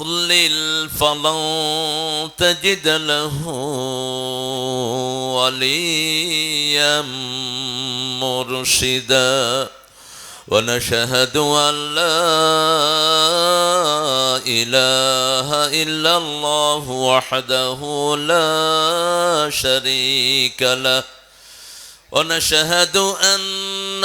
يضلل فلن تجد له وليا مرشدا. ونشهد أن لا إله إلا الله وحده لا شريك له. ونشهد أن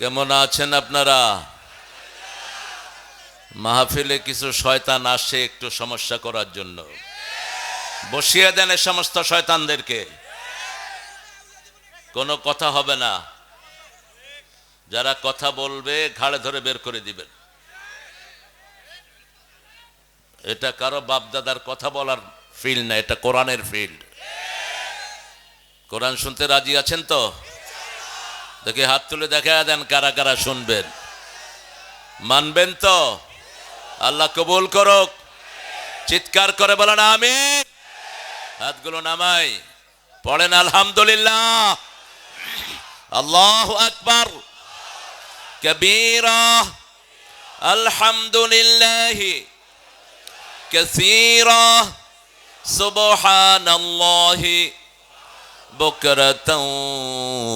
কেমন আছেন আপনারা? মাহফিলে কিছু শয়তান আসে একটু সমস্যা করার জন্য। বসিয়ে দেন সমস্ত শয়তানদেরকে। কোনো কথা হবে না। যারা কথা বলবে, ঘাড়ে ধরে বের করে দিবেন। এটা কারও বাপদাদার কথা বলার ফিল্ড না, এটা কোরআনের ফিল্ড কোরআন শুনতে রাজি আছেন তো? দেখে হাত তুলে দেখা দেন কারা কারা শুনবেন মানবেন তো আল্লাহ কবুল করুক চিৎকার করে বলেন আমি হাতগুলো নামাই পড়েন আলহামদুলিল্লাহ আল্লাহ আকবার কবীরা আলহামদুলিল্লাহ كثيرا سبحان الله بكرة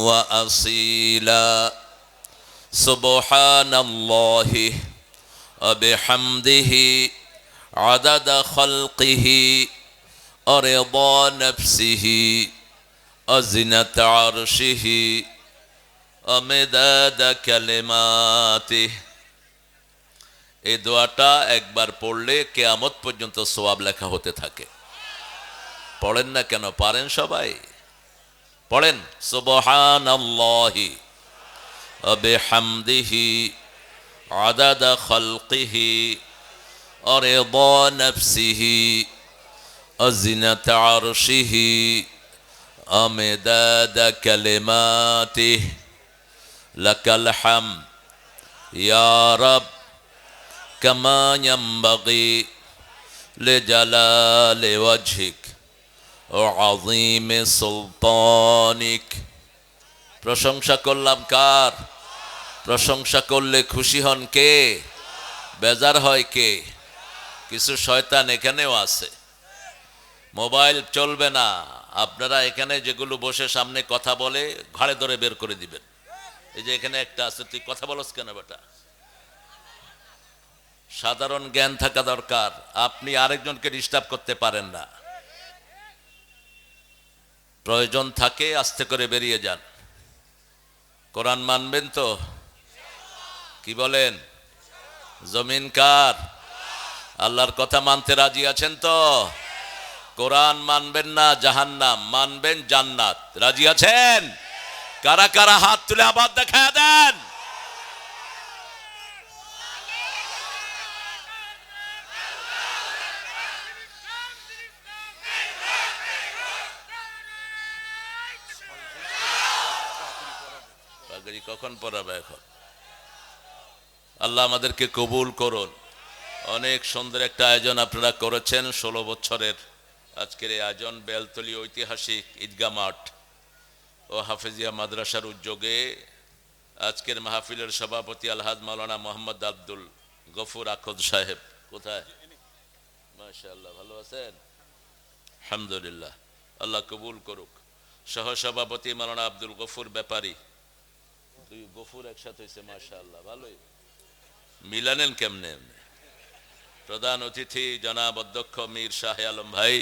وأصيلا سبحان الله وبحمده عدد خلقه ورضا نفسه وزنة عرشه ومداد كلماته এই দোয়াটা একবার পড়লে কেয়ামত পর্যন্ত সোয়াব লেখা হতে থাকে পড়েন না কেন পারেন সবাই পড়েন সুবহান আল্লাহি বিহামদিহি আদাদা খালকিহি ورضا نفسه وزنة عرشه ومداد كلماته لك الحمد يا رب كما ينبغي لجلال وجهك আজিমে সুলতানিক। প্রশংসা করলাম কার? প্রশংসা করলে খুশি হন কে? বেজার হয় কে? কিছু শয়তান এখানেও আছে। মোবাইল চলবে না। আপনারা এখানে যেগুলো বসে সামনে কথা বলে ঘরে ধরে বের করে দিবেন। এই যে এখানে একটা আছে, তুই কথা বলস কেন বেটা? সাধারণ জ্ঞান থাকা দরকার। আপনি আরেকজনকে ডিস্টার্ব করতে পারেন না। প্রয়োজন থাকে, আস্তে করে বেরিয়ে যান। কোরআন মানবেন তো? কি বলেন? জমিন কার? আল্লাহর কথা মানতে রাজি আছেন তো? কোরআন মানবেন না, জাহান্নাম। মানবেন জান্নাত। রাজি আছেন? কারা কারা হাত তুলে আবার দেখা দেন? কখন পরাবে এখন? আল্লাহ আমাদেরকে কবুল করুন। অনেক সুন্দর একটা আয়োজন আপনারা করেছেন ষোলো বছরের আজকের এই আয়োজন বেলতলি ঐতিহাসিক ঈদগা মাঠ। ও হাফেজিয়া মাদ্রাসার উদ্যোগে আজকের মাহফিলের সভাপতি আলহাজ মাওলানা মোহাম্মদ আব্দুল গফুর আখদ সাহেব। কোথায়? মাশাআল্লাহ, ভালো আছেন? আলহামদুলিল্লাহ, আল্লাহ কবুল করুক। সহসভাপতি মাওলানা আব্দুল গফুর ব্যাপারী। দুই গফুর একসাথে হয়েছে মাশাআল্লাহ, ভালোই। মিলানেন কেমনে? প্রধান অতিথি, জনাব অধ্যক্ষ মীর শাহ আলম ভাই,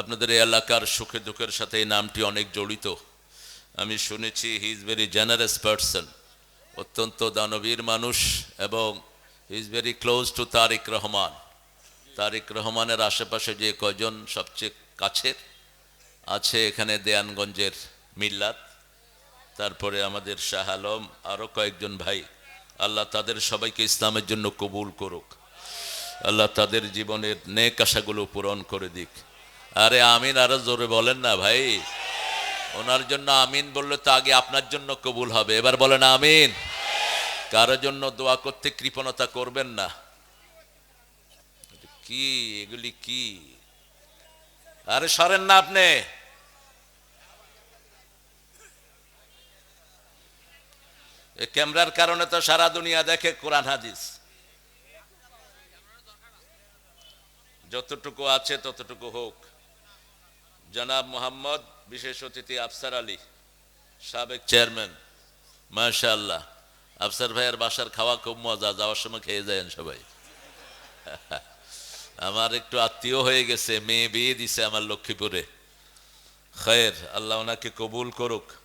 আপনাদের এই এলাকার সুখে দুঃখের সাথে এই নামটি অনেক জড়িত। আমি শুনেছি he is very generous person, অত্যন্ত দানবীর মানুষ এবং he is very close to Tarique Rahman. Tarique রহমানের আশেপাশে যে কয়জন সবচেয়ে কাছের আছে, এখানে দেয়ানগঞ্জের মিল্লাত। তারপরে আমাদের শাহ আলম আরও কয়েকজন ভাই, আল্লাহ তাদের সবাইকে ইসলামের জন্য কবুল করুক। আল্লাহ তাদের জীবনের নেক আশাগুলো পূরণ করে দিক। আরে আমিন আরও জোরে বলেন না ভাই। ওনার জন্য আমিন বললে তো আগে আপনার জন্য কবুল হবে। এবার বলেন আমিন। কারোর জন্য দোয়া করতে কৃপণতা করবেন না? কি, এগুলি কি? আরে সরেন না আপনি। এ ক্যামেরার কারণে তো সারা দুনিয়া দেখে কোরআন হাদিস। যতটুকু আছে ততটুকু হোক। জনাব মোহাম্মদ, বিশেষ অতিথি আফসার আলী, সাবেক চেয়ারম্যান, মাশাআল্লাহ। আফসার ভাইয়ের বাসার খাওয়া খুব মজা, যাওয়ার সময় খেয়ে যায় সবাই। আমার একটু আত্মীয় হয়ে গেছে, মেয়ে বিয়ে দিছে আমার লক্ষ্মীপুরে। খয়ের আল্লাহ ওনাকে কবুল করুক।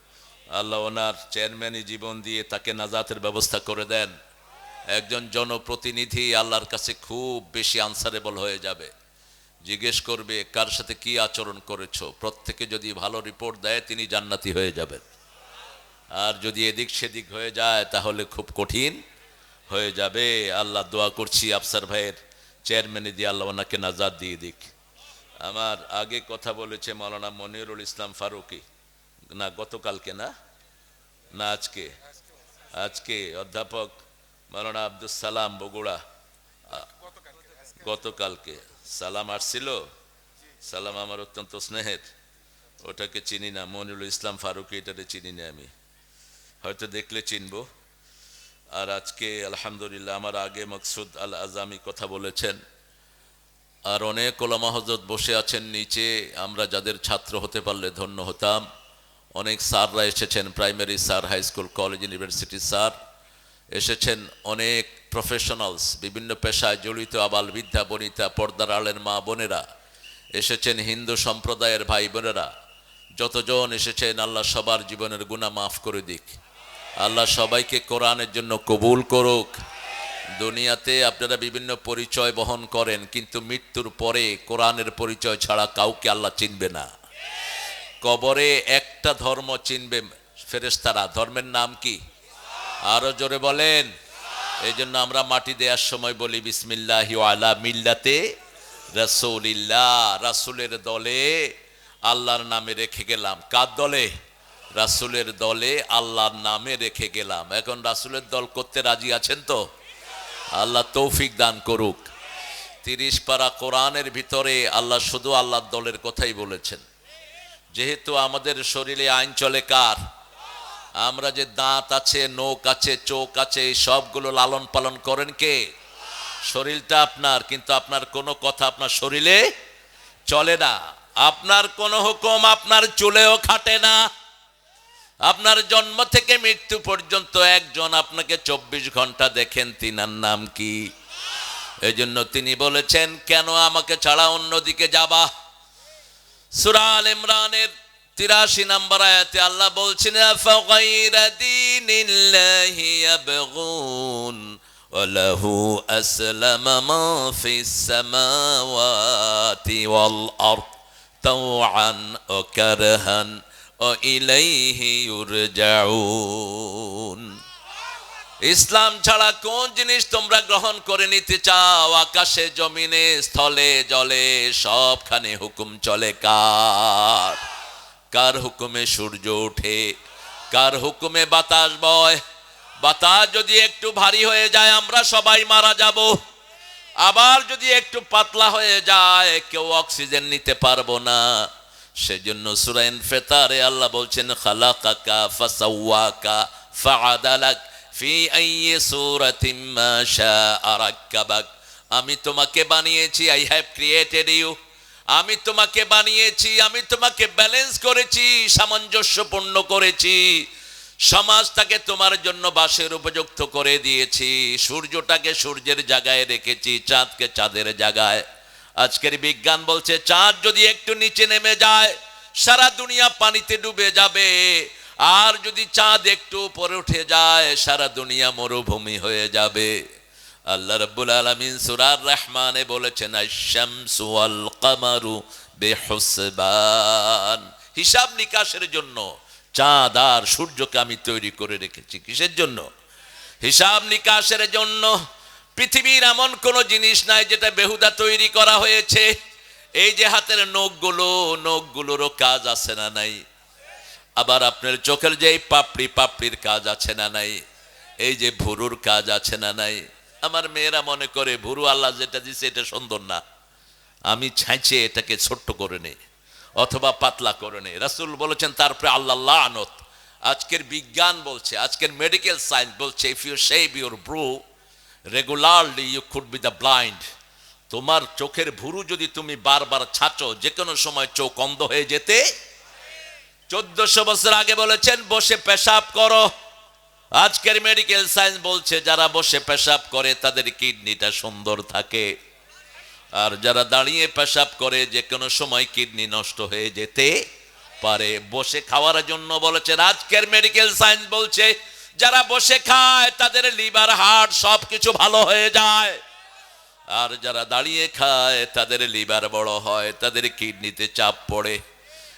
আল্লাহ ওনার চেয়ারম্যানই জীবন দিয়ে তাকে নাজাতের ব্যবস্থা করে দেন। একজন জনপ্রতিনিধি আল্লাহর কাছে খুব বেশি আনসারেবল হয়ে যাবে। জিজ্ঞেস করবে, কার সাথে কি আচরণ করেছ? প্রত্যেকে যদি ভালো রিপোর্ট দেয়, তিনি জান্নাতি হয়ে যাবেন। আর যদি এদিক সেদিক হয়ে যায়, তাহলে খুব কঠিন হয়ে যাবে। আল্লাহ দোয়া করছি আফসার ভাইয়ের চেয়ারম্যানে দিয়ে আল্লাহ ওনাকে নাজাদ দিয়ে দিক। আমার আগে কথা বলেছে মৌলানা মনিরুল ইসলাম ফারুকি। না, গতকালকে না? না, আজকে। আজকে অধ্যাপক মৌলানা আব্দুল সালাম বগুড়া। গতকালকে। সালাম আসছিল? সালাম আমার অত্যন্ত স্নেহের। ওটাকে চিনি না, মনিরুল ইসলাম ফারুকি এটাকে চিনি না আমি। হয়তো দেখলে চিনবো। আর আজকে আলহামদুলিল্লাহ আমার আগে মকসুদ আল আজামি কথা বলেছেন। আর অনেক ওলামা হজরত বসে আছেন নিচে, আমরা যাদের ছাত্র হতে পারলে ধন্য হতাম। অনেক স্যাররা এসেছেন primary sir high school college university sir. এসেছেন অনেক প্রফেশনালস বিভিন্ন পেশায় জড়িত আবাল বিদ্যা বনিতা, পর্দার আলের মা, বোনেরা। এসেছেন হিন্দু সম্প্রদায়ের ভাই বোনেরা। যতজন এসেছেন, আল্লাহ সবার জীবনের গুণা মাফ করে দিক। আল্লাহ সবাইকে কোরআনের জন্য কবুল করুক। দুনিয়াতে আপনারা বিভিন্ন পরিচয় বহন করেন, কিন্তু মৃত্যুর পরে কোরআনের পরিচয় ছাড়া কাউকে আল্লাহ চিনবে না। কবরে একটা ধর্ম চিনবে ফেরেস্তারা ধর্মের নাম কি? আরও জোরে বলেন। এই জন্য আমরা মাটি দেওয়ার সময় বলি, বিসমিল্লাহি আলা মিল্লাতে রাসূলিল্লাহ, রাসূলের দলে আল্লাহর নামে রেখে গেলাম। কার দলে? রাসূলের দলে আল্লাহর নামে রেখে গেলাম। এখন রাসূলের দল করতে রাজি আছেন তো? আল্লাহ তৌফিক দান করুক। তিরিশ পারা কোরআনের ভিতরে আল্লাহ শুধু আল্লাহর দলের কথাই বলেছেন। যেহেতু আমাদের শরীরে আইন চলে কার? আমরা যে দাঁত আছে নোক আছে, চোখ আছে, এই সবগুলো লালন পালন করেন কে? শরীরটা আপনার, কিন্তু আপনার কোনো কথা আপনার শরীরে চলে না। আপনার কোনো হুকুম আপনার চুলেও খাটে না। আপনার জন্ম থেকে মৃত্যু পর্যন্ত একজন আপনাকে চব্বিশ ঘণ্টা দেখেন, তিনার নাম কি? এই জন্য তিনি বলেছেন, কেন আমাকে ছাড়া অন্যদিকে যাবা? সুরাল ইমরানের তিরাশি নম্বর আয়াতে আল্লাহ বলছেন ফাগাইরা দীনিল্লাহি ইয়াবগুন وله أسلم ما في السماوات والأرض طوعا وكرها وإليه يرجعون ইসলাম ছাড়া কোন জিনিস তোমরা গ্রহণ করে নিতে চাও? আকাশে, জমিনে, স্থলে, জলে, সবখানে হুকুম চলে কার? কার হুকুমে সূর্য ওঠে? কার হুকুমে বাতাস বয়? বাতাস যদি একটু ভারী হয়ে যায়, আমরা সবাই মারা যাব। আবার যদি একটু পাতলা হয়ে যায়, কেউ অক্সিজেন নিতে পারব না। সেজন্য সুরাইন ফেতারে আল্লাহ বলছেন, খালাকাকা ফাসাওয়াকা ফাআদালাক ফি আমি তোমাকে বানিয়েছি আই হ্যাভ ক্রিয়েটেড ইউ আমি তোমাকে বানিয়েছি, আমি তোমাকে ব্যালেন্স করেছি, সামঞ্জস্যপূর্ণ করেছি। সমাজটাকে তোমার জন্য বাসের উপযুক্ত করে দিয়েছি। সূর্যটাকে সূর্যের জায়গায় রেখেছি, চাঁদকে চাঁদের জায়গায়। আজকের বিজ্ঞান বলছে, চাঁদ যদি একটু নিচে নেমে যায়, সারা দুনিয়া পানিতে ডুবে যাবে। আর যদি চাঁদ একটু উপরে উঠে যায়, সারা দুনিয়া মরুভূমি হয়ে যাবে। আল্লাহ রাব্বুল আলামিন সূরার রহমানে বলেছেন, আশ-শামসু ওয়াল কামারু বিহুসবান। হিসাব নিকাশের জন্য চাঁদ আর সূর্যকে আমি তৈরি করে রেখেছি। কিসের জন্য? হিসাব নিকাশের জন্য পৃথিবীর এমন কোনো জিনিস নাই যেটা বেহুদা তৈরি করা হয়েছে। এই যে হাতের নখগুলো, নখগুলোরও কাজ আছে না নাই? আবার আপনার চোখের যে পাপড়ি পাপড়ির কাজ আছে না নাই? এই যে ভুরুর কাজ আছে না নাই? আমার মেয়েরা মনে করে, ভুরু আল্লাহ যেটা দিছে এটা সুন্দর না। আমি ছাঁচে এটাকে ছোট্ট করে নেই অথবা পাতলা করে নেই। রাসুল বলেছেন, তারপরে আল্লাহ আনত আজকের বিজ্ঞান বলছে, আজকের মেডিকেল সায়েন্স বলছে if you shave your brow regularly you could be the blind তোমার চোখের ভুরু যদি তুমি বারবার ছাঁচো যে কোনো সময় চোখ অন্ধ হয়ে যেতে চোদ্দশো বছর আগে বলেছেন, বসে পেশাব করো। আজকের মেডিকেল সায়েন্স বলছে, যারা বসে পেশাব করে, তাদের কিডনিটা সুন্দর থাকে। আর যারা দাঁড়িয়ে পেশাব করে, যে কোনো সময় কিডনি নষ্ট হয়ে যেতে পারে। বসে খাওয়ার জন্য বলেছেন, আজকের মেডিকেল সায়েন্স বলছে, যারা বসে খায়, তাদের লিভার হার্ট সব কিছু ভালো হয়ে যায়। আর যারা দাঁড়িয়ে খায়, তাদের লিভার বড় হয়, তাদের কিডনিতে চাপ পড়ে।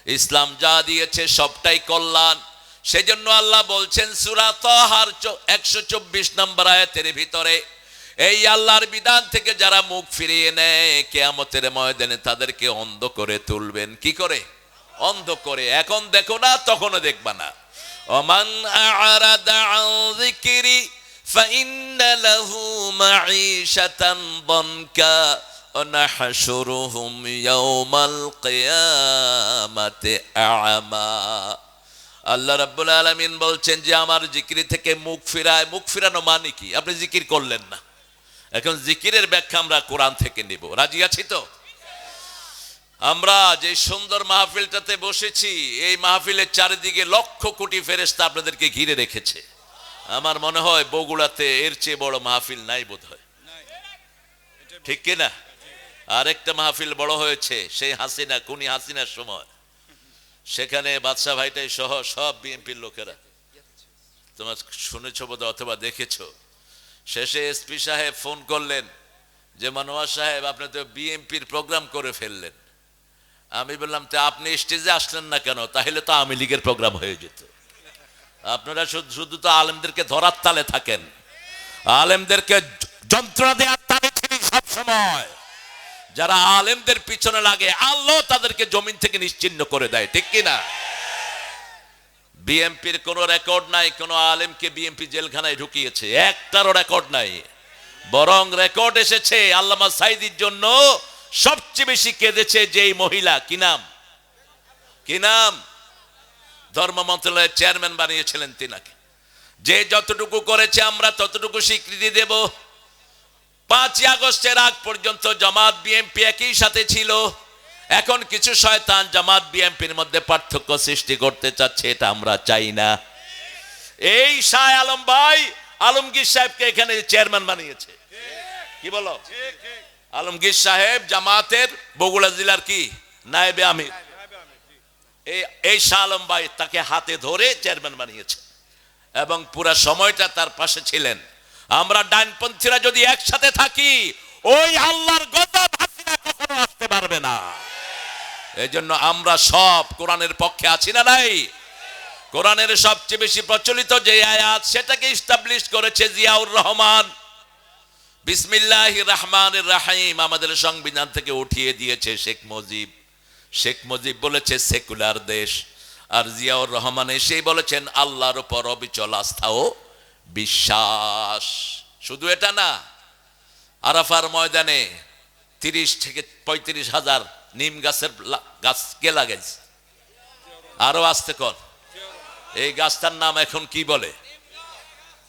ইসলাম যা দিয়েছে সবটাই কল্যাণ সেজন্য আল্লাহ বলছেন সুরা তহার একশো চব্বিশ নম্বর আয়াতের ভিতরে এই আল্লাহর বিধান থেকে যারা মুখ ফিরিয়ে নেয় কেয়ামতের ময়দানে তাদেরকে অন্ধ করে তুলবেন কি করে অন্ধ করে এখন দেখো না তখনও দেখবা না ওমান আরাদা আন যিকরি فإن له معيشة ضنكا ونحشرهم يوم القيامة أعمى আল্লাহ রাব্বুল আলামিন বলছেন যে আমার জিকির থেকে মুখ ফিরায় মুখ ফিরানো মানে কি আপনি জিকির করলেন না এখন জিকিরের ব্যাখ্যা আমরা কোরআন থেকে নিব রাজি আছি তো আমরা যে সুন্দর মাহফিলটাতে বসেছি এই মাহফিলের চারিদিকে লক্ষ কোটি ফেরেস্তা আপনাদেরকে ঘিরে রেখেছে আমার মনে হয় বগুড়াতে এর চেয়ে বড় মাহফিল নাই বোধ হয় ঠিক কিনা আরেকটা মাহফিল বড় হয়েছে, সেই হাসিনা কুনি হাসিনার সময়। সেখানে বাদশাহ ভাইটাই সহ সব বিএনপির লোকেরা। তোমার শুনেছো বোধ অথবা দেখেছ। শেষে এসপি সাহেব ফোন করলেন যে, মনোয়ার সাহেব, আপনি তো বিএনপির প্রোগ্রাম করে ফেললেন। আমি বললাম, তো আপনি স্টেজে আসলেন না কেন? তাহলে তো আওয়ামী লীগের প্রোগ্রাম হয়ে যেত। আপনারা শুধু তো আলেমদেরকে ধরার তালে থাকেন। আলেমদেরকে যন্ত্রণা দেওয়ার তালে ছিলি সবসময়। যারা আলেমদের পিছনে লাগে, আল্লাহ তাদেরকে জমিন থেকে নিশ্চিন্ন করে দেয়, ঠিক কিনা? বিএমপির কোনো রেকর্ড নাই, কোনো আলেমকে বিএমপি জেলখানায় ঢুকিয়েছে, একটারও রেকর্ড নাই। বরং রেকর্ড এসেছে, আল্লামা সাইদির জন্য সবচেয়ে বেশি কেঁদেছে যেই মহিলা। কি নাম? কি নাম? ধর্ম মন্ত্রণালয়ের চেয়ারম্যান বানিয়েছিলেন তিনাকে। যে যতটুকু করেছে আমরা ততটুকু স্বীকৃতি দেব। পাঁচই আগস্টের আগ পর্যন্ত জামাত বিএনপি একই সাথে ছিল। এখন কিছু শয়তান জামাত বিএনপির মধ্যে পার্থক্য সৃষ্টি করতে চাচ্ছে, এটা আমরা চাই না। এই শাহ আলম ভাই আলমগীর সাহেবকে এখানে চেয়ারম্যান বানিয়েছে। কি বলো? আলমগীর সাহেব জামাতের বগুড়া জেলার কি? নায়েবে আমির। এই এই শাহ আলম ভাই তাকে হাতে ধরে চেয়ারম্যান বানিয়েছে। এবং পুরা সময়টা তার পাশে ছিলেন। আমরা ডাইনপন্থীরা যদি একসাথে থাকি, ওই আল্লাহর গজব হাসিনা কখনো আসতে পারবে না। এই জন্য আমরা সব কোরআনের পক্ষে আছি না নাই? কোরআনের সবচেয়ে বেশি প্রচলিত যে আয়াত, সেটাকে ইস্টাবলিশ করেছে জিয়াউর রহমান। বিসমিল্লাহ রহমান রাহিম আমাদের সংবিধান থেকে উঠিয়ে দিয়েছে শেখ মুজিব। শেখ মুজিব বলেছে, সেকুলার দেশ। আর জিয়াউর রহমান এসেই বলেছেন, আল্লাহর উপর অবিচল আস্থা ও বিশ্বাস। শুধু এটা না, আরাফার ময়দানে তিরিশ থেকে পঁয়ত্রিশ হাজার নিম গাছের গাছ কে লাগাইছে? আরও আসতে কর এই গাছটার নাম এখন কি বলে?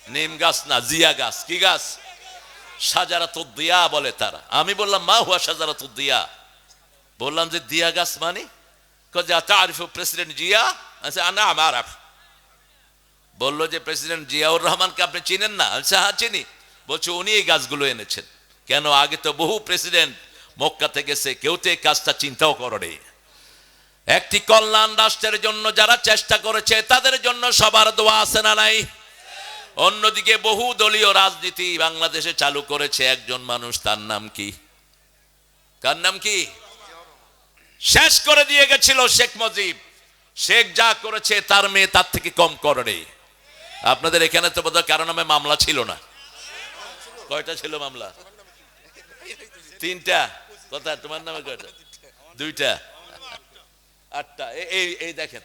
নিম গাছ না, জিয়া গাছ। কি গাছ? সাজারা তো দিয়া বলে তারা। আমি বললাম, মা হুয়া সাজারা তো দিয়া বললাম যে, দিয়া গাছ মানে? যা তারিফ প্রেসিডেন্ট জিয়া। আচ্ছা না আমার বলল যে, প্রেসিডেন্ট জিয়াউর রহমানকে আপনি চিনেন না? আচ্ছা হ্যাঁ চিনি। বলছে, উনি এই গাছগুলো এনেছেন। কেন? আগে তো বহু প্রেসিডেন্ট মক্কাতে গেছে কেউ তো এই কাজটা চিন্তাও করে একটি কল্যাণ রাষ্ট্রের জন্য যারা চেষ্টা করেছে, তাদের জন্য সবার দোয়া আছে না নাই? অন্যদিকে বহু দলীয় রাজনীতি বাংলাদেশে চালু করেছে একজন মানুষ, তার নাম কি? কার নাম কি? শেষ করে দিয়ে গেছিল শেখ মুজিব। শেখ যা করেছে, তার মেয়ে তার থেকে কম করে আপনাদের এখানে তো বোধহয় কারও নামে মামলা ছিল না। কয়টা ছিল মামলা? তিনটা? কথা তোমার নামে কয়টা? দুইটা। আটটা। এই এই দেখেন।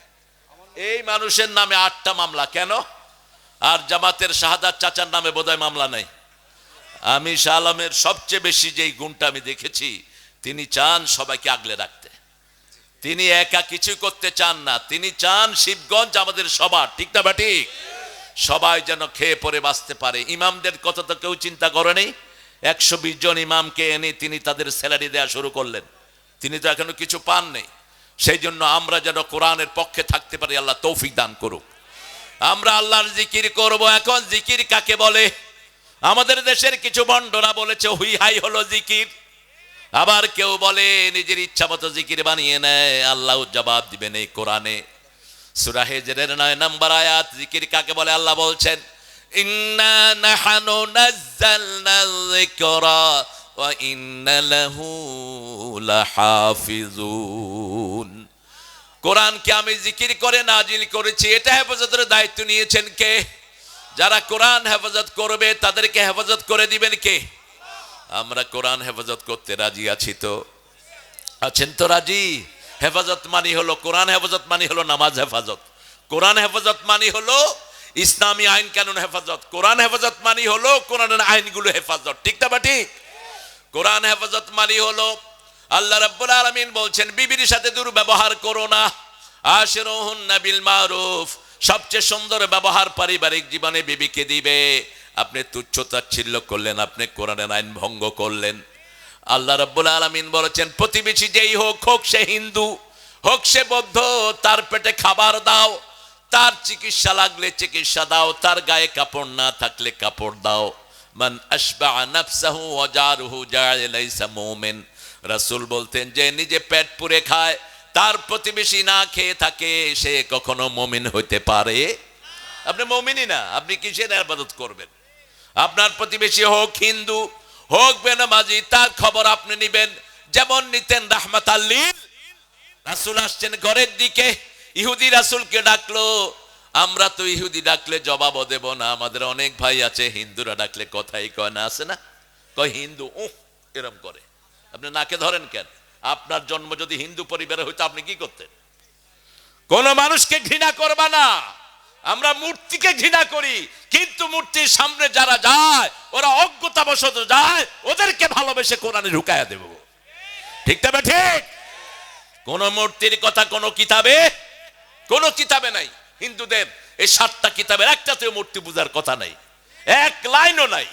এই মানুষের নামে আটটা মামলা। কেন? আর জামাতের শাহাদাত চাচার নামে বোধহয় মামলা নাই। আমি শাহ সবচেয়ে বেশি যেই গুণটা আমি দেখেছি, তিনি চান সবাইকে আগলে রাখতে। তিনি একা কিছু করতে চান না। তিনি চান শিবগঞ্জ আমাদের সবার। ঠিক না বা ঠিক? সবাই যেন খেয়ে পরে বাঁচতে পারে। ইমামদের কথা তো কেউ চিন্তা করেনি একশো বিশ জন ইমামকে এনে তিনি তাদের স্যালারি দেওয়া শুরু করলেন। তিনি তো এখনও কিছু পান নেই। সেই জন্য আমরা যেন কোরআনের পক্ষে থাকতে পারি, আল্লাহ তৌফিক দান করুক। আমরা আল্লাহর জিকির করব। এখন জিকির কাকে বলে? আমাদের দেশের কিছু বন্ডরা বলেছে, হুই হাই হলো জিকির। আবার কেউ বলে, নিজের ইচ্ছা মতো জিকির বানিয়ে নেয়। আল্লাহ জবাব দিবেন এই কোরআনে। সূরা হিজরের নয় নাম্বার আয়াত, জিকির কাকে বলে আল্লাহ বলছেন? ইন্না নাহানু নাজ্জালনা যিকরা ওয়া ইন্না লাহু লাহাফিজুন। কোরআনকে আমি জিকির করে নাজিল করেছি, এটা হেফাজতের দায়িত্ব নিয়েছেন কে? যারা কোরআন হেফাজত করবে, তাদেরকে হেফাজত করে দিবেন কে? আমরা কোরআন হেফাজত করতে রাজি আছি তো। আছেন তো রাজি? হেফাজত মানি হলো কোরআন, হেফাজত মানি হলো নামাজ হেফাজত। কোরআন হেফাজত মানি হলো ইসলামী আইন কানুন হেফাজত। কোরআন হেফাজত মানি হলো কোরআনের আইনগুলো হেফাজত। ঠিক না বা ঠিক? কোরআন হেফাজত মানি হলো, আল্লাহ রাব্বুল আলামিন বলছেন, বিবির সাথে দুর্ব্যবহার করো না। আশিরুহুন নাবিল মারুফ। সবচেয়ে সুন্দর ব্যবহার পারিবারিক জীবনে বিবিকে দিবে। আপনি তুচ্ছ তাচ্ছিল্য করলেন, আপনি কোরআনের আইন ভঙ্গ করলেন। আল্লাহ রাব্বুল আলামিন বলেছেন, প্রতিবেশী যেই হোক হোক সে হিন্দু, হোক সে বৌদ্ধ, তার পেটে খাবার দাও, তার চিকিৎসা লাগলে চিকিৎসা দাও, তার গায়ে কাপড় না থাকলে কাপড় দাও। মান আশবা নাফসাহু ওয়া জারুহু জাআলা লাইসা মুমিন। রাসূল বলতেন, যে নিজে পেট পুরে খায়, তার প্রতিবেশী না খেয়ে থাকে, সে কখনো মুমিন হইতে পারে। আপনি মুমিনই না, আপনি কিসের ইবাদত করবেন? আপনার প্রতিবেশী হোক, হিন্দু হোক বেনামাজি, তার খবর আপনি নিবেন। যেমন নিতেন রাহমাত রাসুল আসছেন ঘরের দিকে, ইহুদি রাসুলকে ডাকলো। আমরা তো ইহুদি ডাকলে জবাবও দেব না, আমাদের অনেক ভাই আছে, হিন্দুরা ডাকলে কথাই কয় না, আছে না? কয় হিন্দু, উহ, এরম করে। আপনি নাকে ধরেন কেন? আপনার জন্ম যদি হিন্দু পরিবারে হইতো, আপনি কি করতেন? কোন মানুষকে ঘৃণা করবা না। আমরা মূর্তিকে ঘৃণা করি, কিন্তু মূর্তির সামনে যারা যায়, ওরা অজ্ঞতাবশত যায়, ওদেরকে ভালোবেসে কোরআনে ঢুকায়া দেব। ঠিক তবে ঠিক? কোন মূর্তির কথা কোন কিতাবে? কোন কিতাবে নাই। হিন্দুদের এই সাতটা কিতাবের একটাতেও মূর্তি পূজার কথা নাই। এক লাইনও নাই।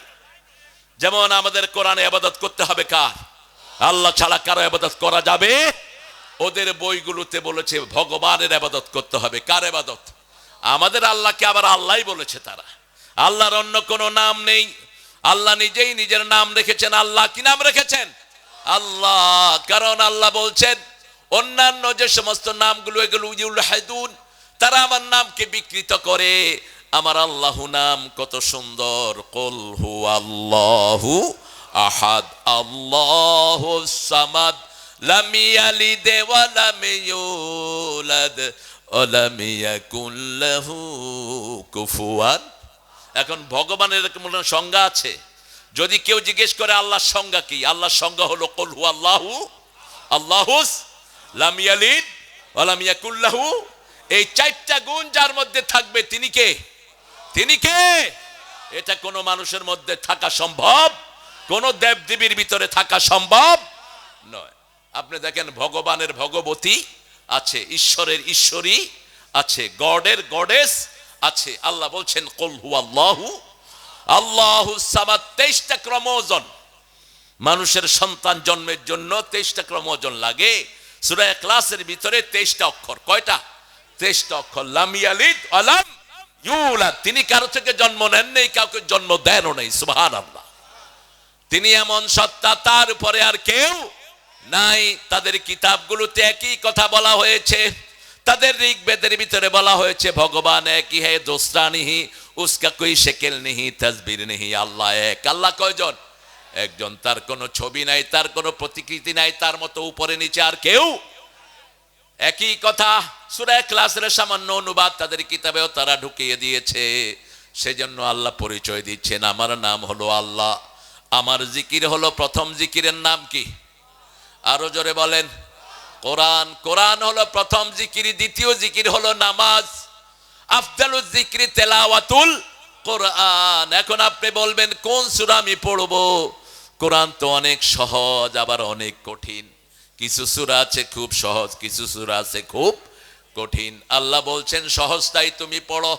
যেমন আমাদের কোরআনে আবাদত করতে হবে কার? আল্লাহ ছাড়া কারও আবাদত করা যাবে? ওদের বইগুলোতে বলেছে, ভগবানের আবাদত করতে হবে। কার আবাদত? আমাদের আল্লাহকে আবার আল্লাহ বলেছে তারা। আল্লাহর অন্য কোনো নাম নেই। আল্লাহ নিজেই নিজের নাম রেখেছেন। আল্লাহ কি নাম রেখেছেন? আল্লাহ। কারণ আল্লাহ বলছেন, অন্যান্য যে সমস্ত নামগুলো, এগুলো হায়দুন, তারা আমার নামকে বিকৃত করে। আমার আল্লাহ নাম কত সুন্দর। কল হু আল্লাহু আহাদ। আল্লাহ সামাদ। লাম ইয়ালিদ ওয়া লাম ইউলাদ ওয়া লাম কুফুয়ান। এখন ভগবানের কোনো সংজ্ঞা আছে। যদি কেউ জিজ্ঞেস করে, আল্লাহর সংজ্ঞা কি? আল্লাহর সংজ্ঞা হলো কল হু আল্লাহু আল্লাহুস লাম ইয়ালিদ, ওয়া লাম ইয়াকুল এই চারটা গুণ যার মধ্যে থাকবে, তিনি কে? তিনি কে? এটা কোনো মানুষের মধ্যে থাকা সম্ভব, কোন দেবদেবীর ভিতরে থাকা সম্ভব নয়। আপনি দেখেন, ভগবানের ভগবতী আছে, ঈশ্বরের ঈশ্বরী আছে, গডের গডেস আছে। আল্লাহ বলছেন আল্লাহু সামাদ, তেইশটা ক্রমোজন। মানুষের সন্তান জন্মের জন্য তেইশটা ক্রমোজন লাগে। সুরায় ক্লাসের ভিতরে তেইশটা অক্ষর। কয়টা? তেইশটা অক্ষর। লামিয়ালিদ আলাম ইউলাদ। তিনি কারও থেকে জন্ম নেন নেই, কাউকে জন্ম দেনও নেই তিনি এমন সত্তা, তার উপরে আর কেউ নাই, তাদের কিতাবগুলোতে একই কথা বলা হয়েছে। তাদের ঋগ্বেদের ভিতরে বলা হয়েছে, ভগবান একই হে, দোসরা নিহি, উসকা কই শেকেল নিহি, তসবির নিহি, আল্লাহ এক। আল্লাহ কয়জন? একজন। তার কোনো ছবি নাই, তার কোনো প্রতিকৃতি নাই, তার মতো উপরে নিচে আর কেউ। একই কথা সুরায় ক্লাসের সামান্য অনুবাদ তাদের কিতাবেও তারা ঢুকিয়ে দিয়েছে। সেজন্য আল্লাহ পরিচয় দিচ্ছেন, আমার নাম হলো আল্লাহ। আমার জিকির হলো প্রথম জিকিরের নাম কি? আরও জোরে বলেন, কোরআন কোরআন হলো প্রথম জিকির, দ্বিতীয় জিকির হলো নামাজ। আফদালুল জিকির তেলাওয়াতুল কোরআন। এখন আপনি বলবেন, কোন সূরা আমি পড়ব? কোরআন তো অনেক সহজ, আবার অনেক কঠিন। কিছু সূরা আছে খুব সহজ, কিছু সূরা আছে খুব কঠিন। আল্লাহ বলছেন, সহজটাই তুমি পড়ো।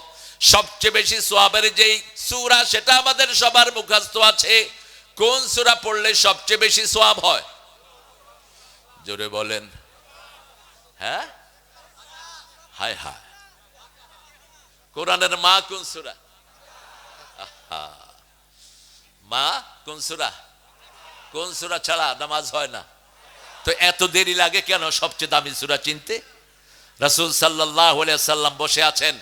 সবচেয়ে বেশি সোয়াবের যেই সূরা, সেটা আমাদের সবার মুখস্থ আছে। কোন সূরা পড়লে সবচেয়ে বেশি সোয়াব হয়? জোরে বলেন। হ্যাঁ? হায় হায়। কোরআনের মা কোন সূরা। মা কোন সূরা? কোন সূরা ছাড়া নামাজ হয় না। তো এত দেরি লাগে কেন সবচেয়ে দামি সুরা চিনতে? রাসূল আলাইহি সাল্লাম বসে আছেন।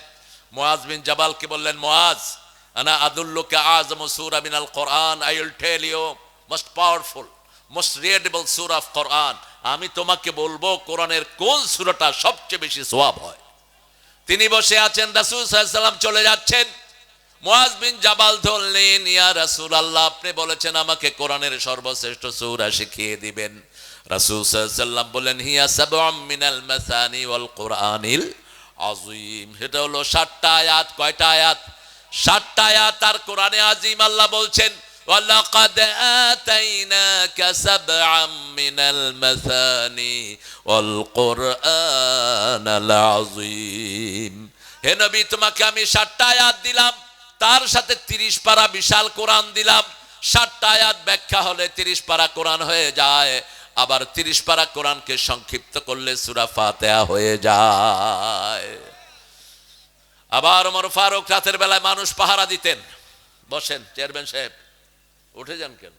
মুআজ বিন জাবালকে বললেন, মুআজ, আনা আদুল্লুকা আযমু সূরা মিনাল কোরআন I will tell you most powerful most readable surah of Quran আমি তোমাকে বলব, কোরআনের কোন সূরাটা সবচেয়ে বেশি সোয়াব হয়? তিনি বসে আছেন, রাসূল সাল্লাম চলে যাচ্ছেন। জাবাল ইয়া আল্লাহ আপনি বলেছেন আমাকে সর্বশ্রেষ্ঠ সূরা শিখিয়ে দিবেন। বলেন হিয়া মিনাল হলো আয়াত। কয়টা আর কোরআনে আজিম আল্লাহ বলছেন وَلَقَدْ آتَيْنَاكَ سَبْعًا مِنَ الْمَثَانِي وَالْقُرْآنَ الْعَظِيمِ হে নবী তোমাকে আমি সাতটা আয়াত দিলাম তার সাথে তিরিশ পারা বিশাল কোরআন দিলাম সাতটা আয়াত ব্যাখ্যা হলে তিরিশ পারা কোরআন হয়ে যায় আবার তিরিশ পারা কোরআনকে সংক্ষিপ্ত করলে সুরা ফাতেহা হয়ে যায় আবার ওমর ফারুক রাতের বেলায় মানুষ পাহারা দিতেন বসেন চেয়ারম্যান সাহেব উঠে যান কেন?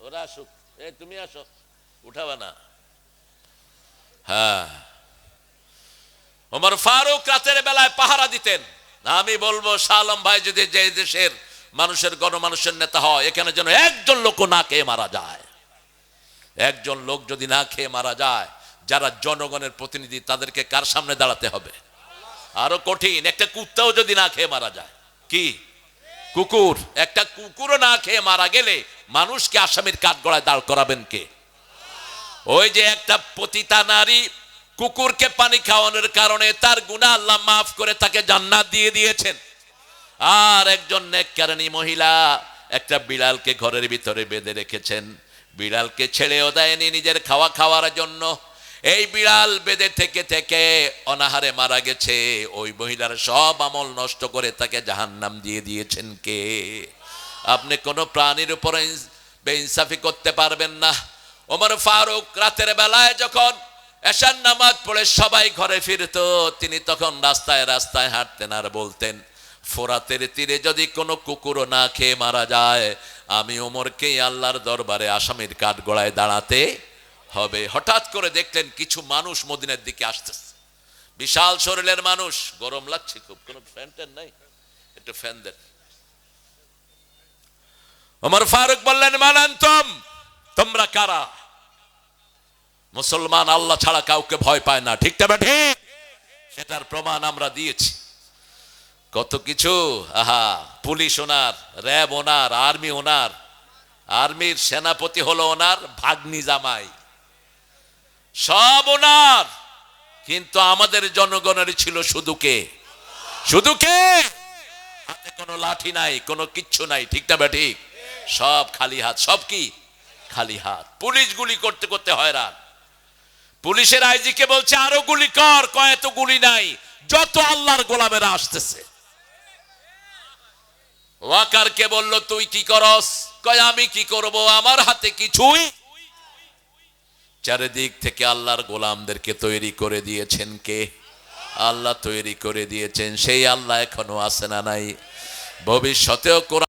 ওরা আসুক। এ, তুমি আসো। উঠাবে না। হ্যাঁ। ওমর ফারুক রাতের বেলায় পাহারা দিতেন। আমি বলব শালম ভাই যদি যে দেশের মানুষের, গণমানুষের নেতা হয়, এখানে যেন একজন লোক না খেয়ে মারা যায়। একজন লোক যদি না খেয়ে মারা যায়, যারা জনগণের প্রতিনিধি, তাদেরকে কার সামনে দাঁড়াতে হবে? আরও কঠিন, একটা কুত্তাও যদি না খেয়ে মারা যায়, কি? কুকুর, একটা কুকুরও না খেয়ে মারা গেলে মানুষকে আসামির কাঠ গড়ায় দাঁড় করাবেন কে? ওই যে একটা পতিতা নারী কুকুরকে পানি খাওয়ানোর কারণে তার গুণা আল্লাহ মাফ করে তাকে জান্নাত দিয়ে দিয়েছেন। আর একজন নেককারণী মহিলা একটা বিড়ালকে ঘরের ভিতরে বেঁধে রেখেছেন। বিড়ালকে ছেড়েও দেয়নি নিজের খাওয়া খাওয়ার জন্য। এই বিড়াল বেদে থেকে থেকে অনাহারে মারা গেছে। ওই মহিলার সব আমল নষ্ট করে তাকে জাহান্নাম দিয়ে দিয়েছেন কে? আপনি কোনো প্রাণীর উপরে ইনস- বেইনসাফি করতে পারবেন না। ওমর ফারুক রাতের বেলায় যখন এশার নামাজ পড়ে সবাই ঘরে ফিরতো, তিনি তখন রাস্তায় রাস্তায় হাঁটতেন আর বলতেন, ফোরাতের তীরে যদি কোনো কুকুরও না খেয়ে মারা যায়, আমি ওমরকেই আল্লাহর দরবারে আসামির কাঠ গড়ায় দাঁড়াতে হবে। হঠাৎ করে দেখলেন কিছু মানুষ মদিনের দিকে আসতেছে। বিশাল শরীরের মানুষ। গরম লাগছে খুব। কোনো ফ্যান ট্যান নাই? একটু ফ্যান দেন। ওমর ফারুক বললেন, মানান্তম? তোমরা কারা? মুসলমান, আল্লাহ ছাড়া কাউকে ভয় পায় না। ঠিক তবে ঠিক সেটার প্রমাণ আমরা দিয়েছি। কত কিছু? আহা, পুলিশ ওনার, র্যাব ওনার, আর্মি ওনার। আর্মির সেনাপতি হলো ওনার ভাগ্নি জামাই। সব ওনার। কিন্তু আমাদের জনগণের ছিল শুধু কে? শুধু কে? হাতে কোনো লাঠি নাই, কোনো কিচ্ছু নাই, ঠিক না বে ঠিক? সব খালি হাত, সব কি? খালি হাত। পুলিশ গুলি করতে করতে হয়রান। পুলিশের আইজিকে বলছে, আরও গুলি কর কয় তো গুলি নাই, যত আল্লাহর গোলামেরা আসতেছে। ওয়াকারকে বলল, তুই কি করস? কয়, আমি কি করব? আমার হাতে কিছুই চারিদিক থেকে আল্লাহর গোলামদেরকে তৈরি করে দিয়েছেন কে? আল্লাহ তৈরি করে দিয়েছেন। সেই আল্লাহ এখনও আসে না নাই? ভবিষ্যতেও কোরআন